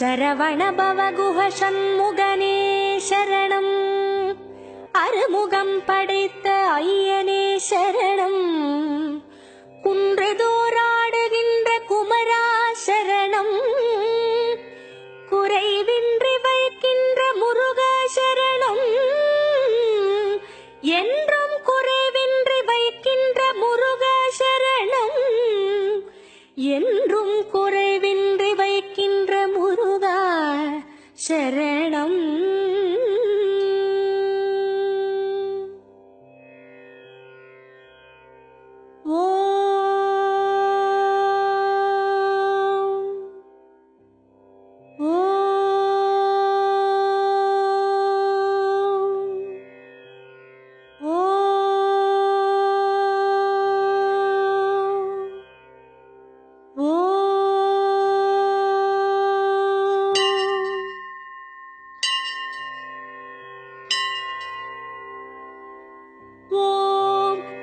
சரவணபவகுஹ சண்முகனே சரணம். அருமுகம் படைத்த ஐயனே சரணம். குன்றுதோராடுகின்ற குமரா சரணம். குறைவின்றி வைக்கின்ற முருகா சரணம். என்றும் குறைவின்றி வைக்கின்ற முருகா சரணம். என் சரணம்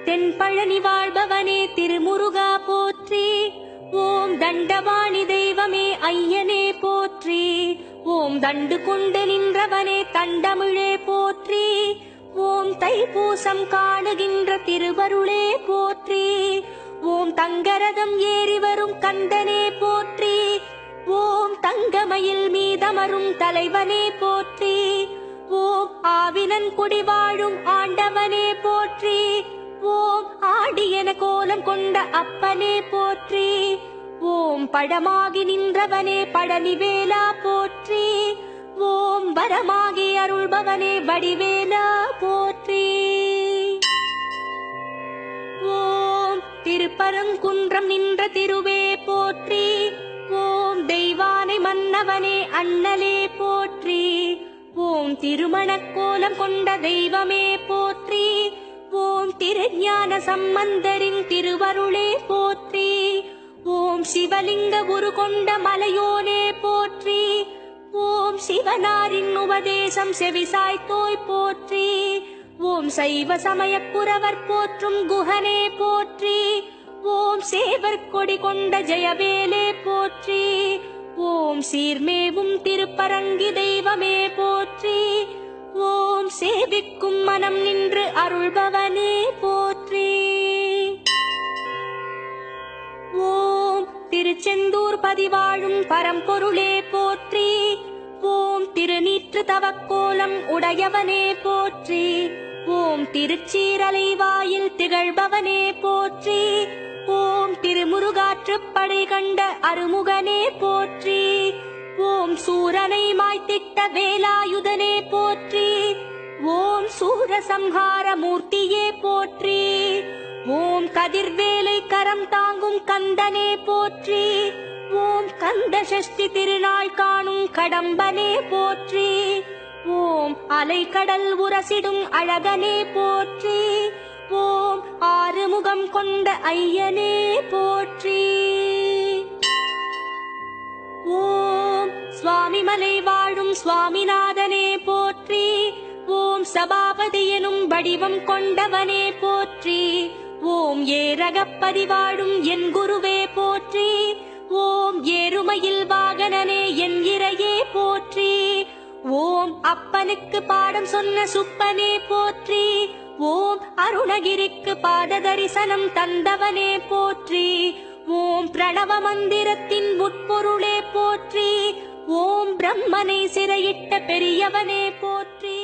தென் பழனி வாழ்பவனே திருமுருகா போற்றி. ஓம் தண்டவாணி தெய்வமே ஐயனே போற்றி. ஓம் தண்டு கொண்டு நின்றவனே தண்டமிழே போற்றி. ஓம் தைப்பூசம் காணுகின்ற திருவருளே போற்றி. ஓம் தங்கரதம் ஏறி வரும் கந்தனே போற்றி. ஓம் தங்கமயில் மீதமரும் தலைவனே போற்றி. ஓம் ஆவினன் குடி வாழும் ஆண்டவனே போற்றி. போற்றுவோம் ஆடி என கோலம் கொண்ட அப்பனே போற்றி. ஓம் படமாகி நின்றவனே பழனிவேலா போற்றி. ஓம் வரமாகி அருள்பவனே வடிவேலா போற்றி. ஓம் திருப்பரங்குன்றம் நின்ற திருவே போற்றி. ஓம் தெய்வானை மன்னவனே அண்ணலே போற்றி. ஓம் திருமணக் கோலம் கொண்ட தெய்வமே போற்றி சம்பந்தரின் திருவருளே போற்றி. ஓம் சிவலிங்க உரு கொண்ட மலையோனே போற்றி. ஓம் சிவனாரின் உபதேசம் செவிசாய்த்தோய் போற்றி. ஓம் சைவ சமயக் போற்றும் குஹனே போற்றி. ஓம் சேவர் கொடி கொண்ட ஜெயவேலே போற்றி. ஓம் சீர்மேவும் திருப்பரங்கி தெய்வமே போற்றி. ஓம் சேவிக்கும் மனம் நின்று அருள்பவனே போற்றி. திருச்செந்தூர் பதிவாழும் பரம்பொருளே போற்றி. ஓம் திருநீற்று தவக்கோலம் உடையவனே போற்றி. ஓம் திருச்சீரலை வாயில் திகழ்பவனே போற்றி. ஓம் திருமுருகாற்றுப்படை கண்ட அருமுகனே போற்றி. ஓம் சூரனை மாய்த்திட்ட வேலாயுதனே போற்றி. ஓம் சூரசம்ஹார மூர்த்தியே போற்றி. ஓம் கதிர்வேலை கரம் தாங்கும் கந்தனே போற்றி. ஓம் கந்த சஷ்டி திருநாள் காணும் கடம்பனே போற்றி. ஓம் அலைக்கடல் உரசிடும் அழகனே போற்றி. ஓம் ஆறுமுகம் கொண்ட ஐயனே போற்றி. ஓம் சுவாமிமலை வாழும் சுவாமிநாதனே போற்றி. ஓம் சபாபதி எனும் வடிவம் கொண்டவனே போற்றி. ஓம் ஏரகப்பதி வாழும் என் குருவே போற்றி. ஓம் ஏறுமையில் வாகனனே என் இறையே போற்றி. ஓம் அப்பனுக்கு பாடம் சொன்ன சுப்பனே போற்றி. ஓம் அருணகிரிக்கு பாத தரிசனம் தந்தவனே போற்றி. ஓம் பிரணவ மந்திரத்தின் உட்பொருளே போற்றி. ஓம் பிரம்மனை சிறையிட்ட பெரியவனே போற்றி.